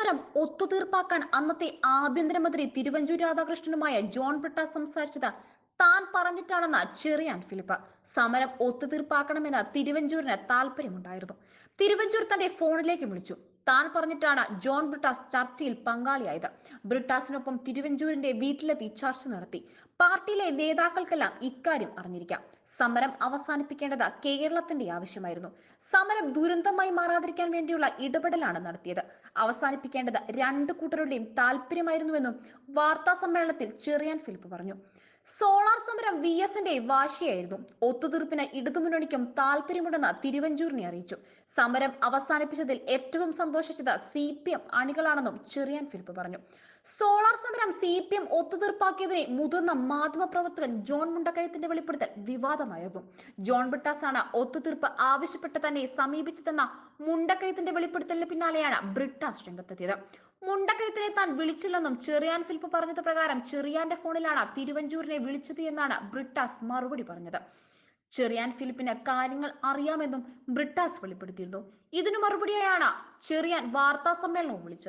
സമരം ഒത്തുതീർപ്പാക്കാൻ അന്നത്തെ ആഭ്യന്തരമന്ത്രി തിരുവഞ്ചൂർ രാധാകൃഷ്ണനുമായ ജോൺ ബ്രിട്ട സംസാരിച്ചത് താൻ പറഞ്ഞിട്ടാണെന്ന് ചെറിയാൻ ഫിലിപ്പ് സമരം ഒത്തുതീർപ്പാക്കണമെന്ന് തിരുവഞ്ചൂരിന് താല്പര്യമുണ്ടായിരുന്നു തിരുവഞ്ചൂർ തന്റെ ഫോണിലേക്ക് വിളിച്ചു. താൻ പറഞ്ഞിട്ടാണ് ജോൺ ബ്രിട്ടാസ് ചർച്ചയിൽ പങ്കാളിയായത്. ബ്രിട്ടാസിനൊപ്പം തിരുവഞ്ചൂരിന്റെ വീട്ടിലെത്തി ചർച്ച നടത്തി. പാർട്ടിയിലെ നേതാക്കൾക്കെല്ലാം ഇക്കാര്യം അറിഞ്ഞിരിക്കാം. സമരം അവസാനിപ്പിക്കേണ്ടത് കേരളത്തിന്റെ ആവശ്യമായിരുന്നു. സമരം ദുരന്തമായി മാറാതിരിക്കാൻ വേണ്ടിയുള്ള ഇടപെടലാണ് നടത്തിയത്. അവസാനിപ്പിക്കേണ്ടത് രണ്ട് കൂട്ടരുടെയും താല്പര്യമായിരുന്നുവെന്നും വാർത്താ സമ്മേളനത്തിൽ ചെറിയാൻ ഫിലിപ്പ് പറഞ്ഞു. സോളാർ സമരം വി എസിന്റെ വാശിയായിരുന്നു. ഒത്തുതീർപ്പിന് ഇടതുമുന്നണിക്കും താല്പര്യമുണ്ടെന്ന് തിരുവഞ്ചൂരിനെ അറിയിച്ചു. സമരം അവസാനിപ്പിച്ചതിൽ ഏറ്റവും സന്തോഷിച്ചത് സി പി എം അണികളാണെന്നും ചെറിയാൻ ഫിലിപ്പ് പറഞ്ഞു. സോളാർ സമരം സി പി എം ഒത്തുതീർപ്പാക്കിയതിനെ മുതിർന്ന മാധ്യമപ്രവർത്തകൻ ജോൺ മുണ്ടക്കയത്തിന്റെ വെളിപ്പെടുത്തൽ വിവാദമായിരുന്നു. ജോൺ ബിട്ടാസ് ആണ് ഒത്തുതീർപ്പ് ആവശ്യപ്പെട്ട് തന്നെ സമീപിച്ചതെന്ന മുണ്ടക്കയത്തിന്റെ വെളിപ്പെടുത്തലിന് പിന്നാലെയാണ് ബ്രിട്ടാസ് രംഗത്തെത്തിയത്. മുണ്ടക്കയത്തിനെ താൻ വിളിച്ചില്ലെന്നും ചെറിയാൻ ഫിലിപ്പ് പറഞ്ഞത് പ്രകാരം ചെറിയാന്റെ ഫോണിലാണ് തിരുവഞ്ചൂരിനെ വിളിച്ചത് എന്നാണ് ബ്രിട്ടാസ് മറുപടി പറഞ്ഞത്. ചെറിയാൻ ഫിലിപ്പിന് കാര്യങ്ങൾ അറിയാമെന്നും ബ്രിട്ടാസ് വെളിപ്പെടുത്തിയിരുന്നു. ഇതിനു മറുപടിയായാണ് ചെറിയാൻ വാർത്താ സമ്മേളനവും വിളിച്ചത്.